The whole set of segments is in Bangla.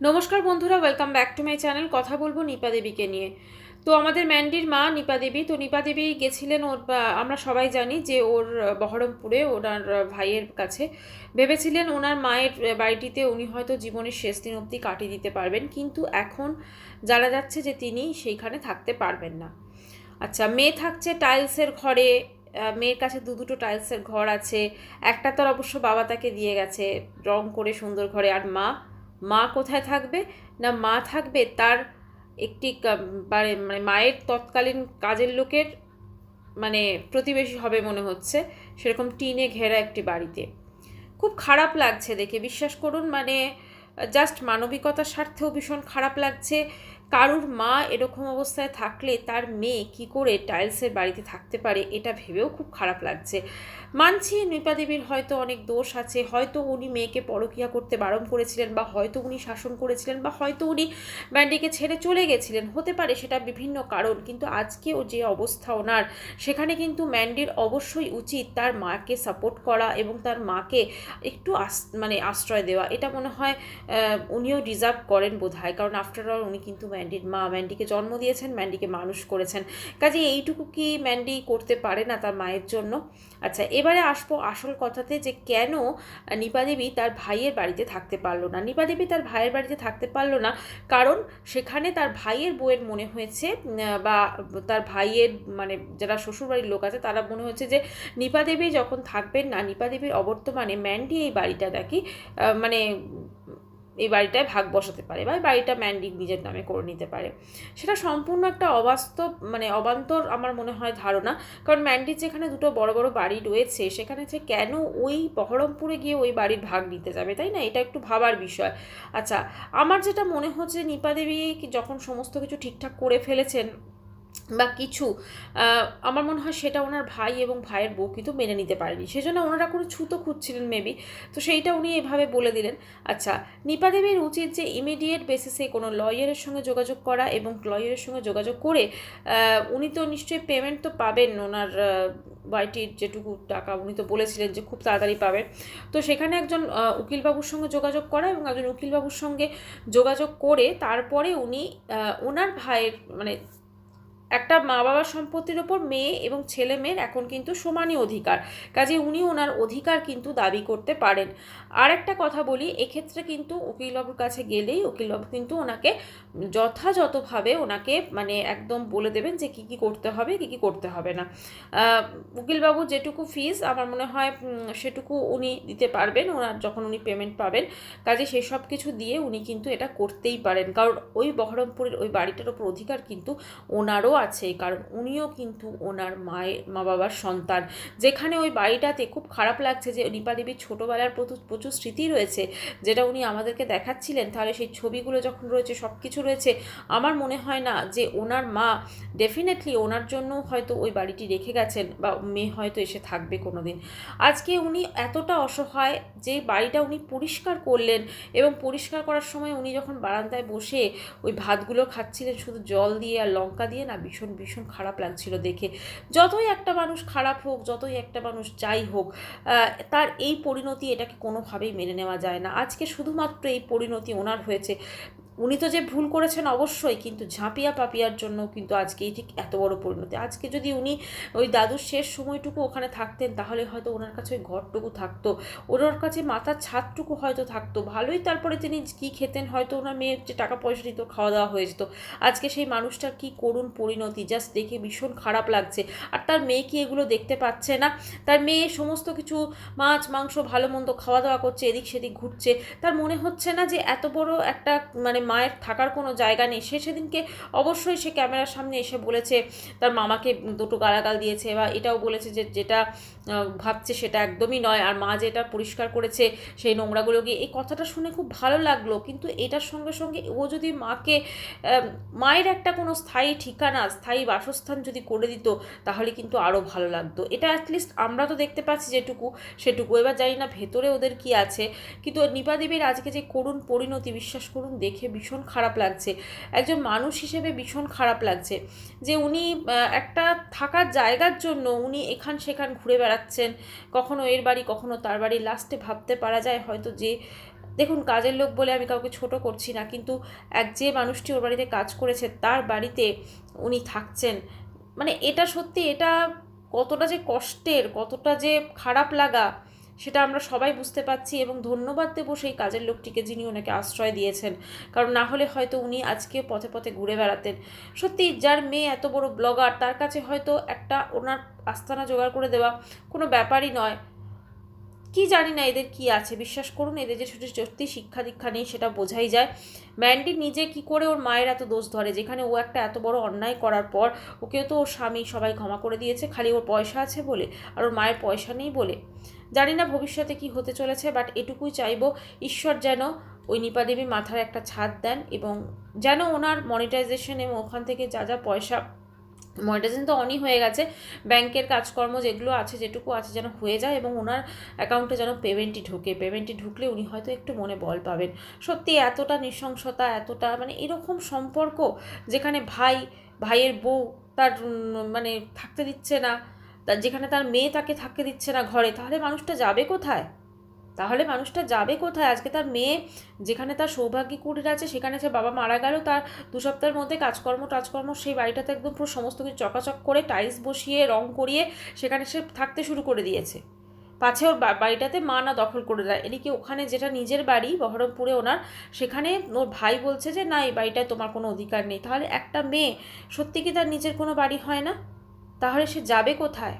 নমস্কার বন্ধুরা welcome back to my channel কথা বলব নিপা দেবীকে নিয়ে। তো আমাদের ম্যান্ডির মা নিপা দেবী, তো নিপা দেবী গেছিলেন ওর আমরা সবাই জানি যে ওর বহরমপুরে, ওনার ভাইয়ের কাছে। ভেবেছিলেন ওনার মায়ের বাড়িটিতে উনি হয়তো জীবনের শেষ দিন অবধি কাটিয়ে দিতে পারবেন, কিন্তু এখন জানা যাচ্ছে যে তিনি সেইখানে থাকতে পারবেন না। আচ্ছা মেয়ে থাকছে টাইলসের ঘরে মেয়ের কাছে দু দুটো টাইলসের ঘর আছে, একটা তার অবশ্য বাবা তাকে দিয়ে গেছে, রং করে সুন্দর ঘরে, আর মা মা কোথায় থাকবে? না মা থাকবে তার একটি মানে মায়ের তৎকালীন কাজের লোকের মানে প্রতিবেশী হবে মনে হচ্ছে, সেরকম টিনে ঘেরা একটি বাড়িতে। খুব খারাপ লাগছে দেখে, বিশ্বাস করুন মানে জাস্ট মানবিকতার স্বার্থেও ভীষণ খারাপ লাগছে। কারুর মা এরকম অবস্থায় থাকলে তার মেয়ে কি করে টাইলসের বাড়িতে থাকতে পারে এটা ভেবেও খুব খারাপ লাগছে। মানছি নিপা দেবীর হয়তো অনেক দোষ আছে, হয়তো উনি মেয়েকে পরকিয়া করতে বারণ করেছিলেন বা হয়তো উনি শাসন করেছিলেন বা হয়তো উনি ম্যান্ডিকে ছেড়ে চলে গেছিলেন, হতে পারে সেটা বিভিন্ন কারণ, কিন্তু আজকে ও যে অবস্থা ওনার, সেখানে কিন্তু ম্যান্ডির অবশ্যই উচিত তার মাকে সাপোর্ট করা এবং তার মাকে একটু আস মানে আশ্রয় দেওয়া। এটা মনে হয় উনিও ডিজার্ভ করেন বোধ হয় কারণ আফটার অল উনি কিন্তু ম্যান্ডির মা ম্যান্ডিকে জন্ম দিয়েছেন, ম্যান্ডিকে মানুষ করেছেন। কাজে এইটুকু কি ম্যান্ডি করতে পারে না তার মায়ের জন্য? আচ্ছা এবারে আসব আসল কথাতে যে কেন নিপা দেবী তার ভাইয়ের বাড়িতে থাকতে পারল না। নিপা দেবী তার ভাইয়ের বাড়িতে থাকতে পারল না কারণ সেখানে তার ভাইয়ের বউয়ের মনে হয়েছে বা তার ভাইয়ের মানে যারা শ্বশুরবাড়ির লোক আছে তারা মনে হচ্ছে যে নিপা দেবী যখন থাকবেন না, নিপা দেবীর অবর্তমানে ম্যান্ডি এই বাড়িটা নাকি মানে এই বাড়িটায় ভাগ বসাতে পারে বা বাড়িটা ম্যান্ডি নিজের নামে করে নিতে পারে। সেটা সম্পূর্ণ একটা অবাস্তব মানে অবান্তর আমার মনে হয় ধারণা। কারণ ম্যান্ডির যেখানে দুটো বড় বড় বাড়ি রয়েছে, সেখানে যে কেন ওই বহরমপুরে গিয়ে ওই বাড়ির ভাগ নিতে যাবে, তাই না? এটা একটু ভাবার বিষয়। আচ্ছা আমার যেটা মনে হচ্ছে, নিপা দেবী যখন সমস্ত কিছু ঠিকঠাক করে ফেলেছেন বা কিছু আমার মনে হয় সেটা ওনার ভাই এবং ভাইয়ের বউ কিন্তু মেনে নিতে পারেনি। সেজন্য ওনারা কোনো ছুতো খুঁজছিলেন মেবি তো সেইটা উনি এভাবে বলে দিলেন। আচ্ছা নিপা দেবীর উচিত যে ইমিডিয়েট বেসিসে কোনো লয়ারের সঙ্গে যোগাযোগ করা এবং লয়ারের সঙ্গে যোগাযোগ করে উনি তো নিশ্চয়ই পেমেন্ট তো পাবেন ওনার বাড়িটির যেটুকু টাকা উনি তো বলেছিলেন যে খুব তাড়াতাড়ি পাবেন। তো সেখানে একজন উকিলবাবুর সঙ্গে যোগাযোগ করা এবং একজন উকিলবাবুর সঙ্গে যোগাযোগ করে তারপরে উনি ওনার ভাইয়ের মানে একটা মা বাবার সম্পত্তির ওপর মেয়ে এবং ছেলে মেয়ের এখন কিন্তু সমানই অধিকার। কাজে উনি ওনার অধিকার কিন্তু দাবি করতে পারেন। আর একটা কথা বলি, এক্ষেত্রে কিন্তু উকিলবাবুর কাছে গেলেই উকিলবাবু কিন্তু ওনাকে যথাযথভাবে ওনাকে মানে একদম বলে দেবেন যে কী কী করতে হবে, কী কী করতে হবে না। উকিলবাবু যেটুকু ফিস আমার মনে হয় সেটুকু উনি দিতে পারবেন। ওনার যখন উনি পেমেন্ট পাবেন, কাজে সেই সব কিছু দিয়ে উনি কিন্তু এটা করতেই পারেন। কারণ ওই বহরমপুরের ওই বাড়িটার ওপর অধিকার কিন্তু ওনারও আছে, কারণ উনিও কিন্তু ওনার মায়ের মা বাবার সন্তান। যেখানে ওই বাড়িটাতে খুব খারাপ লাগছে যে নিপা দেবীর ছোটোবেলার প্রচুর স্মৃতি রয়েছে, যেটা উনি আমাদেরকে দেখাচ্ছিলেন। তাহলে সেই ছবিগুলো যখন রয়েছে সব কিছু রয়েছে, আমার মনে হয় না যে ওনার মা ডেফিনেটলি ওনার জন্য হয়তো ওই বাড়িটি রেখে গেছেন বা মেয়ে হয়তো এসে থাকবে কোনো দিন আজকে উনি এতটা অসহায় যে বাড়িটা উনি পরিষ্কার করলেন এবং পরিষ্কার করার সময় উনি যখন বারান্দায় বসে ওই ভাতগুলো খাচ্ছিলেন, শুধু জল দিয়ে আর লঙ্কা দিয়ে না ভীষণ ভীষণ খারাপ লাগছিল দেখে। যতই একটা মানুষ খারাপ হোক, যতই একটা মানুষ যাই হোক তার এই পরিণতি এটাকে কোনোভাবেই মেনে নেওয়া যায় না। আজকে শুধুমাত্র এই পরিণতি ওনার হয়েছে। উনি তো যে ভুল করেছেন অবশ্যই, কিন্তু ঝাঁপিয়া পাপিয়ার জন্য কিন্তু আজকে এই ঠিক এত বড় পরিণতি। আজকে যদি উনি ওই দাদুর শেষ সময়টুকু ওখানে থাকতেন, তাহলে হয়তো ওনার কাছে ওই ঘরটুকু থাকতো, ওনার কাছে মাথার ছাদটুকু হয়তো থাকতো, ভালোই তারপরে তিনি কী খেতেন, হয়তো ওনার মেয়ের যে টাকা পয়সা দিত খাওয়া দাওয়া হয়ে যেত। আজকে সেই মানুষটার কি করুণ পরিণতি জাস্ট দেখে ভীষণ খারাপ লাগছে। আর তার মেয়ে কি এগুলো দেখতে পাচ্ছে না? তার মেয়ে সমস্ত কিছু, মাছ, মাংস, ভালো মন্দ খাওয়া দাওয়া করছে, এদিক সেদিক ঘুরছে। তার মনে হচ্ছে না যে এত বড় একটা মানে মায়ের থাকার কোনো জায়গা নেই। সে সেদিনকে অবশ্যই সে ক্যামেরার সামনে এসে বলেছে, তার মামাকে দুটো গালাগাল দিয়েছে বা এটাও বলেছে যে যেটা ভাবছে সেটা একদমই নয়। আর মা যেটা পরিষ্কার করেছে সেই নোংরাগুলো গিয়ে, এই কথাটা শুনে খুব ভালো লাগল। কিন্তু এটার সঙ্গে সঙ্গে ও যদি মাকে মায়ের একটা কোনো স্থায়ী ঠিকানা, স্থায়ী বাসস্থান যদি করে দিত, তাহলে কিন্তু আরও ভালো লাগতো। এটা অ্যাটলিস্ট আমরা তো দেখতে পাচ্ছি যেটুকু, সেটুকু। এবার জানি না ভেতরে ওদের কি আছে। কিন্তু নিপা দেবীর আজকে যে করুণ পরিণতি, বিশ্বাস করুন, দেখে ভীষণ খারাপ লাগছে। একজন মানুষ হিসেবে ভীষণ খারাপ লাগছে। যে উনি একটা থাকার জায়গার জন্য উনি এখান সেখান ঘুরে বেড়াচ্ছেন, কখনো এর বাড়ি, কখনো তার বাড়ি লাস্টে ভাবতে পারা যায় হয়তো যে, দেখুন কাজের লোক বলে আমি কাউকে ছোট করছি না, কিন্তু এক যে মানুষটি ওর বাড়িতে কাজ করেছে, তার বাড়িতে উনি থাকছেন। মানে এটা সত্যি, এটা কতটা যে কষ্টের, কতটা যে খারাপ লাগা সেটা আমরা সবাই বুঝতে পারছি এবং ধন্যবাদ দেবো সেই কাজের লোকটিকে যিনি ওনাকে আশ্রয় দিয়েছেন। কারণ না হলে হয়তো উনি আজকে পথে পথে ঘুরে বেড়াতেন। সত্যি যার মেয়ে এত বড় ব্লগার তার কাছে হয়তো একটা ওনার আস্তানা জোগাড় করে দেওয়া কোনো ব্যাপারই নয়। কি জানি না এদের কি আছে। বিশ্বাস করুন, এদের যে ছোটো সত্যি শিক্ষা দীক্ষা নেই সেটা বোঝাই যায়। ম্যান্ডি নিজে কি করে ওর মায়ের এত দোষ ধরে? যেখানে ও একটা এত বড় অন্যায় করার পর ওকেও তো ওর স্বামী সবাই ক্ষমা করে দিয়েছে, খালি ওর পয়সা আছে বলে আর ওর মায়ের পয়সা নেই বলে। জানি না ভবিষ্যতে কি হতে চলেছে বাট এটুকুই চাইব, ঈশ্বর যেন ওই নিপা দেবী মাথার একটা ছাদ দেন এবং যেন ওনার মনিটাইজেশন এবং ওখান থেকে যা যা পয়সা মনিটাইজেশন তো অনই হয়ে গেছে। ব্যাংকের কাজকর্ম যেগুলো আছে, যেটুকু আছে যেন হয়ে যায় এবং ওনার অ্যাকাউন্টে যেন পেমেন্টই ঢুকে। পেমেন্টই ঢুকলে উনি হয়তো একটু মনে বল পাবেন। সত্যি এতটা নৃশংসতা, এতটা মানে এরকম সম্পর্ক যেখানে ভাই, ভাইয়ের বউ তার মানে থাকতে দিচ্ছে না যেখানে তার মেয়ে তাকে থাকতে দিচ্ছে না ঘরে, তাহলে মানুষটা যাবে কোথায়? তাহলে মানুষটা যাবে কোথায়? আজকে তার মেয়ে যেখানে তার সৌভাগ্যী কুটির আছে, সেখানে সে বাবা মারা গেল, তার দু সপ্তাহের মধ্যে কাজকর্ম টাজকর্ম সেই বাড়িটাতে একদম পুরো সমস্ত কিছু চকাচক করে টাইলস বসিয়ে, রং করিয়ে সেখানে সে থাকতে শুরু করে দিয়েছে। পাছে ওর বাড়িটাতে মা না দখল করে দেয়। এদিকে ওখানে যেটা নিজের বাড়ি, বহরমপুরে ওনার, সেখানে ওর ভাই বলছে যে, না, এই বাড়িটায় তোমার কোনো অধিকার নেই। তাহলে একটা মেয়ে, সত্যি কি তার নিজের কোনো বাড়ি হয় না? তাহলে সে যাবে কোথায়?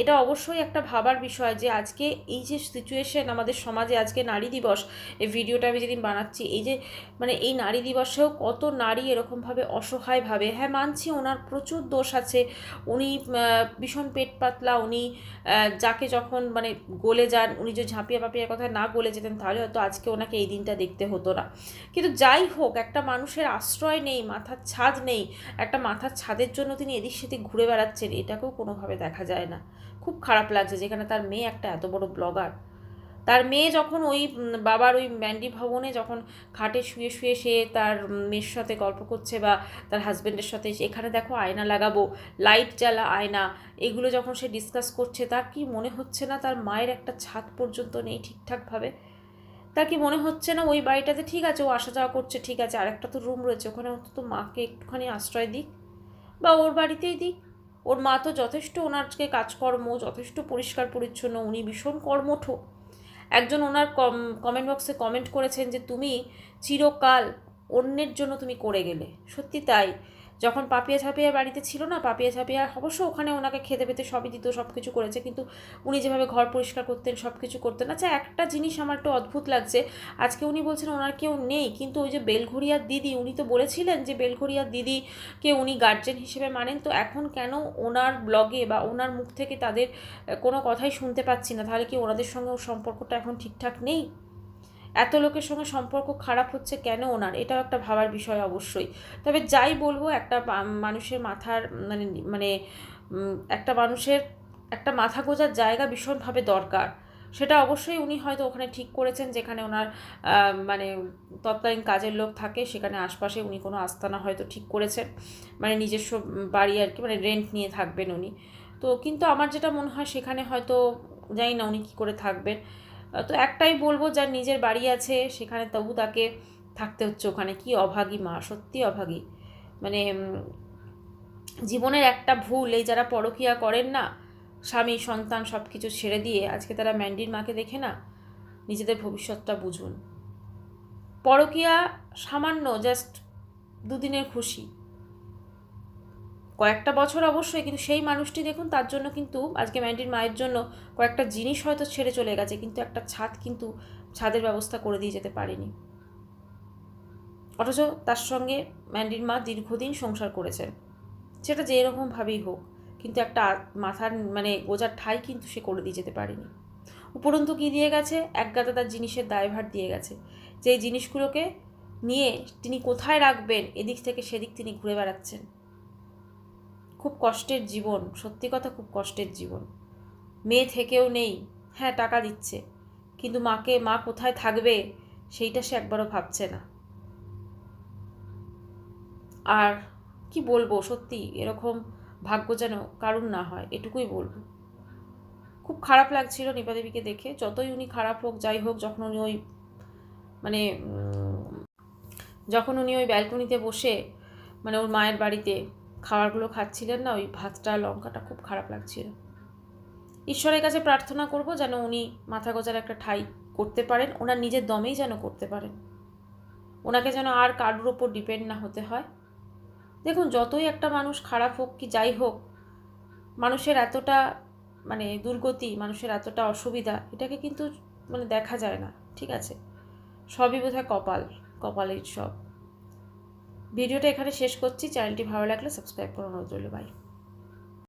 এটা অবশ্যই একটা ভাবার বিষয় যে আজকে এই যে সিচুয়েশন আমাদের সমাজে আজকে নারী দিবস, এই ভিডিওটা আমি যেদিন বানাচ্ছি, এই যে মানে এই নারী দিবসেও কত নারী এরকমভাবে অসহায়ভাবে হ্যাঁ মানছি ওনার প্রচুর দোষ আছে, উনি ভীষণ পেট পাতলা, উনি যাকে যখন মানে গলে যান, উনি যে ঝাঁপিয়া পাপিয়ার কথা না গলে যেতেন, তাহলে হয়তো আজকে ওনাকে এই দিনটা দেখতে হতো না। কিন্তু যাই হোক, একটা মানুষের আশ্রয় নেই, মাথার ছাদ নেই, একটা মাথার ছাদের জন্য তিনি এদিক সেদিক ঘুরে বেড়াচ্ছেন, এটাকেও কোনোভাবে দেখা যায় না। খুব খারাপ লাগছে যেখানে তার মেয়ে একটা এত বড় ব্লগার তার মেয়ে যখন ওই বাবার ওই ম্যান্ডি ভবনে যখন খাটে শুয়ে শুয়ে সে তার মেয়ের সাথে গল্প করছে বা তার হাজব্যান্ডের সাথে, এখানে দেখো আয়না লাগাবো লাইট জ্বালা আয়না, এগুলো যখন সে ডিসকাস করছে, তার কি মনে হচ্ছে না তার মায়ের একটা ছাদ পর্যন্ত নেই ঠিকঠাকভাবে? তার কি মনে হচ্ছে না ওই বাড়িটাতে, ঠিক আছে, ও আসা যাওয়া করছে, ঠিক আছে, আরেকটা তো রুম রয়েছে, ওখানে অন্তত মাকে একটুখানি আশ্রয় দিক বা ওর বাড়িতেই দিক। ওর মা তো যথেষ্ট ওনারকে কাজকর্ম, যথেষ্ট পরিষ্কার পরিচ্ছন্ন, উনি ভীষণ কর্মঠ। একজন ওনার কম কমেন্ট বক্সে কমেন্ট করেছেন যে, তুমি চিরকাল অন্যের জন্য তুমি করে গেলে। সত্যি তাই। যখন পাপিয়া ঝাপিয়ার বাড়িতে ছিল না, পাপিয়া ঝাপিয়া অবশ্য ওখানে ওনাকে খেতে পেতে সবই দিত সব কিছু করেছে, কিন্তু উনি যেভাবে ঘর পরিষ্কার করতেন সব কিছু করতেন। আচ্ছা একটা জিনিস আমার একটু অদ্ভুত লাগছে। আজকে উনি বলছেন ওনার কেউ নেই, কিন্তু ওই যে বেলঘরিয়ার দিদি, উনি তো বলেছিলেন যে বেলঘরিয়ার দিদিকে উনি গার্জেন হিসেবে মানেন, তো এখন কেন ওনার ব্লগে বা ওনার মুখ থেকে তাদের কোনো কথাই শুনতে পাচ্ছি না? তাহলে কি ওনাদের সঙ্গে ওর সম্পর্কটা এখন ঠিকঠাক নেই? এত লোকের সঙ্গে সম্পর্ক খারাপ হচ্ছে কেন ওনার? এটাও একটা ভাবার বিষয় অবশ্যই। তবে যাই বলব, একটা মানুষের মাথার মানে মানে একটা মানুষের একটা মাথা গোজার জায়গা ভীষণভাবে দরকার। সেটা অবশ্যই উনি হয়তো ওখানে ঠিক করেছেন, যেখানে ওনার মানে তৎকালীন কাজের লোক থাকে, সেখানে আশপাশে উনি কোনো আস্তানা হয়তো ঠিক করেছেন। মানে নিজস্ব বাড়ি আর কি মানে রেন্ট নিয়ে থাকবেন উনি। তো কিন্তু আমার যেটা মনে হয়, সেখানে হয়তো, জানি না উনি কী করে থাকবেন। তো একটাই বলব, যার নিজের বাড়ি আছে, সেখানে তবু তাকে থাকতে হচ্ছে ওখানে। কি অভাগী মা, সত্যি অভাগী। মানে জীবনের একটা ভুল, এই যারা পরকিয়া করেন না, স্বামী, সন্তান সব কিছু ছেড়ে দিয়ে আজকে তারা ম্যান্ডির মাকে দেখে না, নিজেদের ভবিষ্যৎটা বুঝুন। পরকিয়া সামান্য জাস্ট দুদিনের খুশি। কয়েকটা বছর অবশ্যই, কিন্তু সেই মানুষটি দেখুন, তার জন্য কিন্তু আজকে ম্যান্ডির মায়ের জন্য কয়েকটা জিনিস হয়তো ছেড়ে চলে গেছে, কিন্তু একটা ছাদ কিন্তু ছাদের ব্যবস্থা করে দিয়ে যেতে পারেনি। অথচ তার সঙ্গে ম্যান্ডির মা দীর্ঘদিন সংসার করেছেন। সেটা যে এরকমভাবেই হোক, কিন্তু একটা মাথার মানে গোজার ঠাই কিন্তু সে করে দিয়ে যেতে পারেনি। উপরন্তু কী দিয়ে গেছে? এক গাদা তার জিনিসের দায়ভার দিয়ে গেছে। যে জিনিসগুলোকে নিয়ে তিনি কোথায় রাখবেন, এদিক থেকে সেদিক তিনি ঘুরে বেড়াচ্ছেন। খুব কষ্টের জীবন, সত্যি কথা খুব কষ্টের জীবন। মেয়ে থেকেও নেই হ্যাঁ টাকা দিচ্ছে, কিন্তু মাকে, মা কোথায় থাকবে সেইটা সে একবারও ভাবছে না। আর কি বলব, সত্যি এরকম ভাগ্য যেন কারুর না হয়, এটুকুই বলব। খুব খারাপ লাগছিল নিপাদেবীকে দেখে, যতই উনি খারাপ হোক, যাই হোক, যখন উনি ওই মানে যখন উনি ওই ব্যালকনিতে বসে মানে ওর মায়ের বাড়িতে খাবারগুলো খাচ্ছিলেন না, ওই ভাতটা, লঙ্কাটা খুব খারাপ লাগছিল। ঈশ্বরের কাছে প্রার্থনা করব যেন উনি মাথা গোজার একটা ঠাই করতে পারেন, ওনার নিজের দমেই যেন করতে পারেন। ওনাকে যেন আর কারোর ওপর ডিপেন্ড না হতে হয়। দেখুন, যতই একটা মানুষ খারাপ হোক কি যাই হোক, মানুষের এতটা মানে দুর্গতি, মানুষের এতটা অসুবিধা, এটাকে কিন্তু মানে দেখা যায় না, ঠিক আছে? সবই বোধহয় কপাল, কপালের সব। ভিডিওটা এখানে শেষ করছি। চ্যানেলটি ভালো লাগলে সাবস্ক্রাইব করুন। রইল বাই